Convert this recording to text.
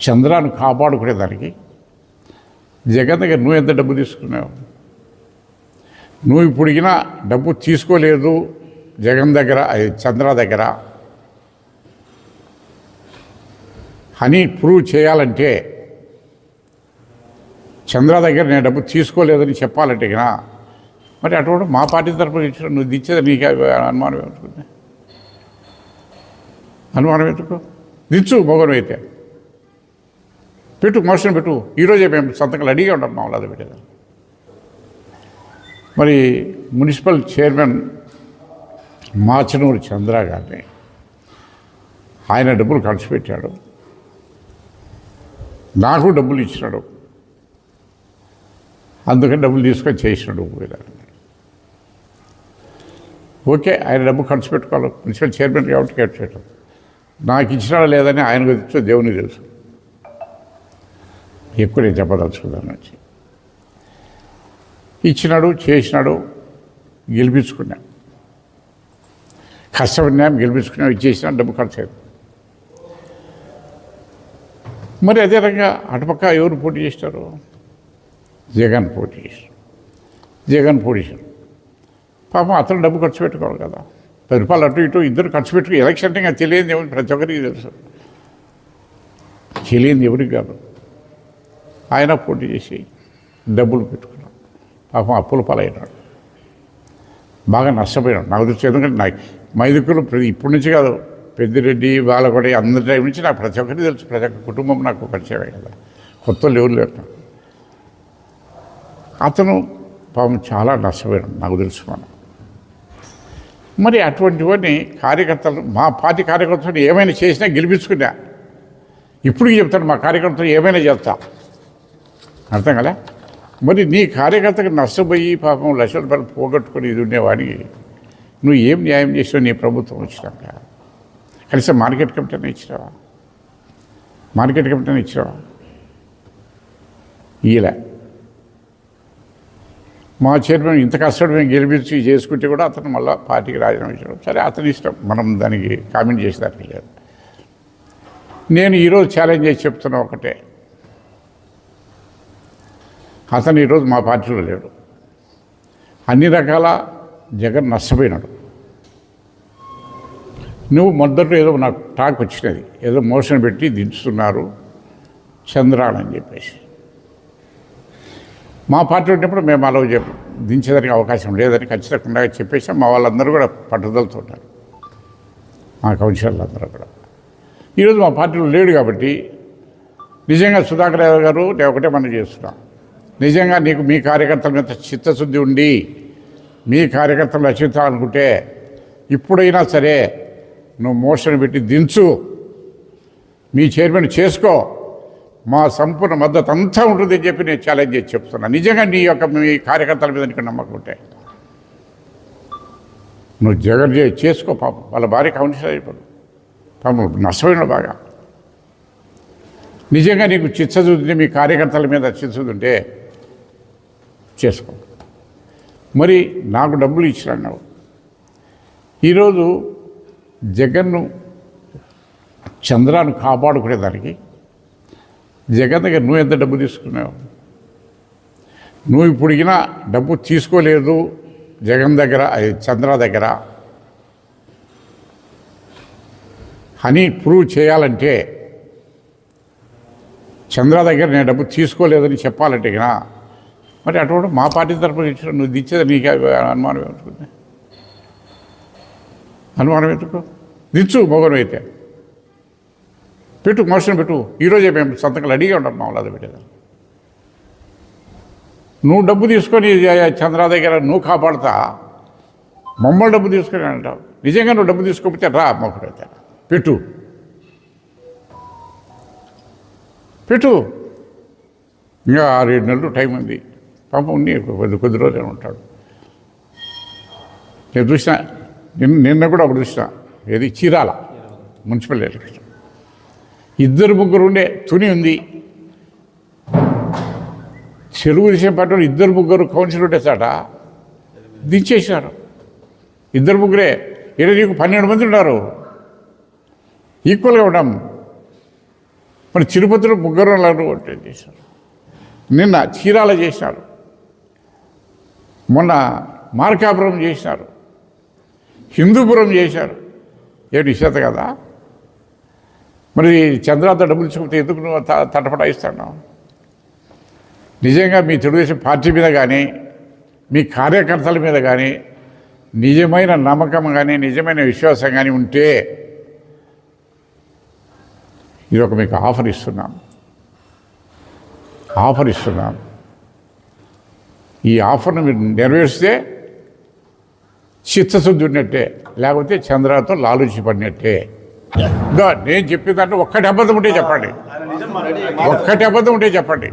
చంద్రాన్ని కాపాడుకునేదానికి జగన్ దగ్గర నువ్వు ఎంత డబ్బు తీసుకున్నావు? నువ్వు ఇప్పుడికినా డబ్బు తీసుకోలేదు జగన్ దగ్గర అది చంద్ర దగ్గర. అని ప్రూవ్ చేయాలంటే చంద్ర దగ్గర నేను డబ్బు తీసుకోలేదని చెప్పాలంటే కదా మరి అటువంటి మా పార్టీ తరఫున ఇచ్చిన నువ్వు దించేది నీకు అనుమానం ఏమనుకుంది అనుమానం ఎందుకు? దించు మొగను అయితే. పెట్టు మోషన్ పెట్టు. ఈరోజే మేము సంతకాలు అడిగే ఉంటాం మామూలు అది మరి మున్సిపల్ చైర్మన్ మాచనూరు చంద్ర గారిని ఆయన డబ్బులు ఖర్చు పెట్టాడు. నాకు డబ్బులు ఇచ్చినాడు. అందుకని డబ్బులు తీసుకొని చేసినాడు ఊపిరి. ఓకే ఆయన డబ్బు ఖర్చు పెట్టుకోవాలి. మున్సిపల్ చైర్మన్ కాబట్టి ఖర్చు చేయడం నాకు ఇచ్చినాడా లేదని ఆయన తెలుసు దేవునికి తెలుసు. ఎక్కువ నేను చెప్పదలుచుకున్నాను వచ్చి ఇచ్చినాడు చేసినాడు గెలిపించుకున్నాం. కష్టపడినాం గెలిపించుకున్నాం ఇచ్చేసినా డబ్బు ఖర్చు అయింది మరి అదే రకంగా అటుపక్క ఎవరు పోటీ చేస్తారు? జగన్ పోటీ చేశారు జగన్ పోటీ చేశారు పాపం అతను డబ్బు ఖర్చు పెట్టుకోవాలి కదా. పది రూపాయలు అటు ఇటు ఇద్దరు ఖర్చు పెట్టుకు ఎలక్షన్ అంటే ఇంకా తెలియదు ప్రతి ఒక్కరికి తెలుసు. తెలియదు ఎవరికి కాదు. ఆయన పోటీ చేసి డబ్బులు పెట్టుకున్నాడు. పాపం అప్పుల పాలైనాడు. బాగా నష్టపోయినాడు. నాకు తెలుసు ఎందుకంటే నాకు మైదుకులు ప్రతి ఇప్పటి నుంచి కాదు పెద్దిరెడ్డి బాలకొడి అందరి టైం నుంచి నాకు ప్రతి ఒక్కరికి తెలుసు ప్రతి ఒక్క కుటుంబం నాకు పరిచయమే కదా. కొత్త ఎవరు లేరు అతను పాపం చాలా నష్టపోయాడు నాకు తెలుసు మనం. మరి అటువంటివన్నీ కార్యకర్తలు మా పార్టీ కార్యకర్తలు ఏమైనా చేసినా గెలిపించుకున్నా. ఇప్పుడు చెప్తాను మా కార్యకర్తలు ఏమైనా చేస్తా. అర్థం కదా? మరి నీ కార్యకర్తకు నష్టపోయి పాపం లక్షల రూపాయలు పోగొట్టుకొని ఇది ఉండేవాడికి నువ్వు ఏం న్యాయం చేసావు? నీ ప్రభుత్వం వచ్చినాక. కనీసం మార్కెట్ కమిటీని ఇచ్చినావా? మార్కెట్ కమిటీని ఇచ్చినావా? ఈలే మా చైర్మన్ ఇంత కష్టపడి మేము గెలిపించి చేసుకుంటే కూడా అతను మళ్ళీ పార్టీకి రాజీనామా ఇచ్చాడు. సరే అతని ఇష్టం. మనం దానికి కామెంట్ చేసేదానికి లేదు. నేను ఈరోజు ఛాలెంజ్ చేసి చెప్తున్నా ఒకటే. అతను ఈరోజు మా పార్టీలో లేడు. అన్ని రకాల జగన్ నష్టపోయినాడు. నువ్వు మొదట్లో ఏదో నాకు టాక్ వచ్చినది ఏదో మోషన్ పెట్టి దించుతున్నారు చంద్రాన్ అని చెప్పేసి. మా పార్టీ ఉన్నప్పుడు మేము అలా చెప్ప దించేదానికి అవకాశం లేదని ఖచ్చితంగా చెప్పేసి మా వాళ్ళందరూ కూడా పట్టుదలతో ఉన్నారు. మా కౌన్సిలర్లు అందరూ కూడా. ఈరోజు మా పార్టీలో లేడు కాబట్టి నిజంగా సుధాకర్ యాదవ్ గారు నేను ఒకటే మనం చేస్తున్నాం. నిజంగా నీకు మీ కార్యకర్తల మీద చిత్తశుద్ధి ఉండి మీ కార్యకర్తలు రక్షించాలనుకుంటే ఇప్పుడైనా సరే నువ్వు మోషన్ పెట్టి దించు. మీ చైర్మన్ చేసుకో. మా సంపూర్ణ మద్దతు అంతా ఉంటుందని చెప్పి నేను ఛాలెంజ్ చేసి చెప్తున్నా. నిజంగా నీ యొక్క మీ కార్యకర్తల మీద నీకు నమ్మకం ఉంటే. నువ్వు జగన్ చేసుకో పాపం. వాళ్ళ భార్య కౌన్సిలర్ అయిపోడు పాపం నష్టపోయిన బాగా. నిజంగా నీకు చిత్తశుద్ధి మీ కార్యకర్తల మీద చిత్తశుద్ధి ఉంటే చేసుకో. మరి నాకు డబ్బులు ఇచ్చినావు ఈరోజు జగన్ను చంద్రాన్ని కాపాడుకునేదానికి జగన్ దగ్గర నువ్వు ఎంత డబ్బు తీసుకున్నావు? నువ్వు ఇప్పుడిగినా డబ్బు తీసుకోలేదు జగన్ దగ్గర అది చంద్ర దగ్గర. అని ప్రూవ్ చేయాలంటే చంద్ర దగ్గర నేను డబ్బు తీసుకోలేదని చెప్పాలంటే కదా మరి అటువంటి మా పార్టీ తరఫున ఇచ్చిన నువ్వు ఇచ్చేది నీకు అనుమానం ఏమనుకుంది అనుమానం ఎందుకు? దిచ్చు మొగను అయితే. పెట్టు మోషన్ పెట్టు. ఈరోజే మేము సంతకాలు అడిగే ఉంటాం మా వాళ్ళు అది పెట్టేది. నువ్వు డబ్బు తీసుకొని చంద్ర దగ్గర నువ్వు కాపాడుతా. మమ్మల్ని డబ్బు తీసుకొని అంటావు. నిజంగా నువ్వు డబ్బు తీసుకోకపోతే రా మొక్కడైతే పెట్టు. పెట్టు. ఇంకా ఆరేడు నెలలు టైం ఉంది. పాపం ఉన్ని కొద్ది కొద్ది రోజులు ఉంటాడు. నేను చూసిన నిన్న నిన్న కూడా ఒకటి చూసిన ఏది చీరాల మున్సిపల్ ఎలక్షన్ ఇద్దరు ముగ్గురు ఉండే తుని ఉంది. తెలుగుదేశం పార్టీలో ఇద్దరు ముగ్గురు కౌన్సిల్ ఉండేసాట. చాట ఇద్దరు ముగ్గురే ఇక్కడ నీకు పన్నెండు మంది ఉన్నారు? ఈక్వల్గా ఉన్నాం మరి తిరుపతిలో ముగ్గురు చేశారు. నిన్న చీరాల చేశారు. మొన్న మార్కాపురం చేశారు. హిందూపురం చేశారు. ఏమిటి ఇష్టత కదా? మరి చంద్రాత డబ్బులు ఇచ్చకపోతే ఎందుకు నువ్వు త- తటపటాయిస్తాను? నిజంగా మీ తెలుగుదేశం పార్టీ మీద కానీ మీ కార్యకర్తల మీద కానీ నిజమైన నమ్మకం కానీ నిజమైన విశ్వాసం కానీ ఉంటే ఇది ఒక మీకు ఆఫర్ ఇస్తున్నాం. ఆఫర్ ఇస్తున్నాం. ఈ ఆఫర్ను మీరు నెరవేర్స్తే చిత్తశుద్ధి ఉన్నట్టే లేకపోతే చంద్రతో లాలూచి పడినట్టే నేను చెప్పేదాంట్లో ఒక్కటి అబద్ధం ఉంటే చెప్పండి ఒక్కటి అబద్ధం ఉంటే చెప్పండి.